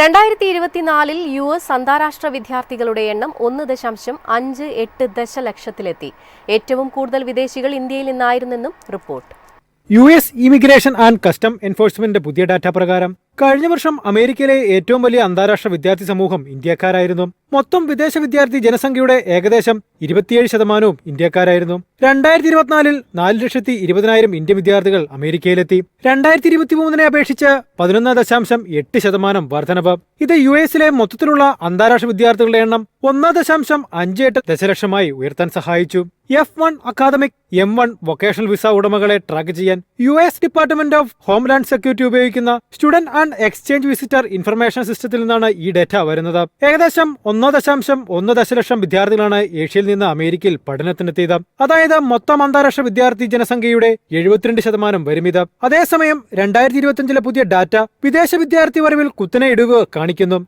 രണ്ടായിരത്തി ഇരുപത്തിനാലിൽ U S അന്താരാഷ്ട്ര വിദ്യാർത്ഥികളുടെ എണ്ണം ഒന്ന് ദശാംശം അഞ്ച് എട്ട് ദശലക്ഷത്തിലെത്തി. ഏറ്റവും കൂടുതൽ വിദേശികൾ ഇന്ത്യയിൽ നിന്നായിരുന്നെന്നും report. U S immigration and custom enforcement പുതിയ ഡാറ്റ പ്രകാരം കഴിഞ്ഞ വർഷം അമേരിക്കയിലെ ഏറ്റവും വലിയ അന്താരാഷ്ട്ര വിദ്യാർത്ഥി സമൂഹം ഇന്ത്യക്കാരായിരുന്നു. മൊത്തം വിദേശ വിദ്യാർത്ഥി ജനസംഖ്യയുടെ ഏകദേശം ഇരുപത്തിയേഴ് ശതമാനവും ഇന്ത്യക്കാരായിരുന്നു. രണ്ടായിരത്തി ഇരുപത്തിനാലിൽ നാല് ലക്ഷത്തി ഇരുപതിനായിരം ഇന്ത്യൻ വിദ്യാർത്ഥികൾ അമേരിക്കയിലെത്തി. രണ്ടായിരത്തി ഇരുപത്തിമൂന്നിനെ അപേക്ഷിച്ച് പതിനൊന്ന് ദശാംശം എട്ട് ശതമാനം വർധനവ്. ഇത് യു എസിലെ മൊത്തത്തിലുള്ള അന്താരാഷ്ട്ര വിദ്യാർത്ഥികളുടെ എണ്ണം ഒന്ന് ദശാംശം അഞ്ച് എട്ട് ദശലക്ഷമായി ഉയർത്താൻ സഹായിച്ചു. F one academic M one vocational visa ഉടമകളെ track ചെയ്യാൻ U S department of homeland security ഉപയോഗിക്കുന്ന സ്റ്റുഡന്റ് എക്സ്ചേഞ്ച് വിസിറ്റർ ഇൻഫർമേഷൻ സിസ്റ്റത്തിൽ നിന്നാണ് ഈ ഡേറ്റ വരുന്നത്. ഏകദേശം ഒന്നോ ദശാംശം ഒന്ന് ദശലക്ഷം വിദ്യാർത്ഥികളാണ് ഏഷ്യയിൽ നിന്ന് അമേരിക്കയിൽ പഠനത്തിനെത്തിയത്. അതായത് മൊത്തം അന്താരാഷ്ട്ര വിദ്യാർത്ഥി ജനസംഖ്യയുടെ എഴുപത്തിരണ്ട് ശതമാനം വരും ഇത് അതേസമയം രണ്ടായിരത്തി ഇരുപത്തിയഞ്ചിലെ പുതിയ ഡാറ്റ വിദേശ വിദ്യാർത്ഥി വരവിൽ കുത്തനെ ഇടിവ് കാണിക്കുന്നു.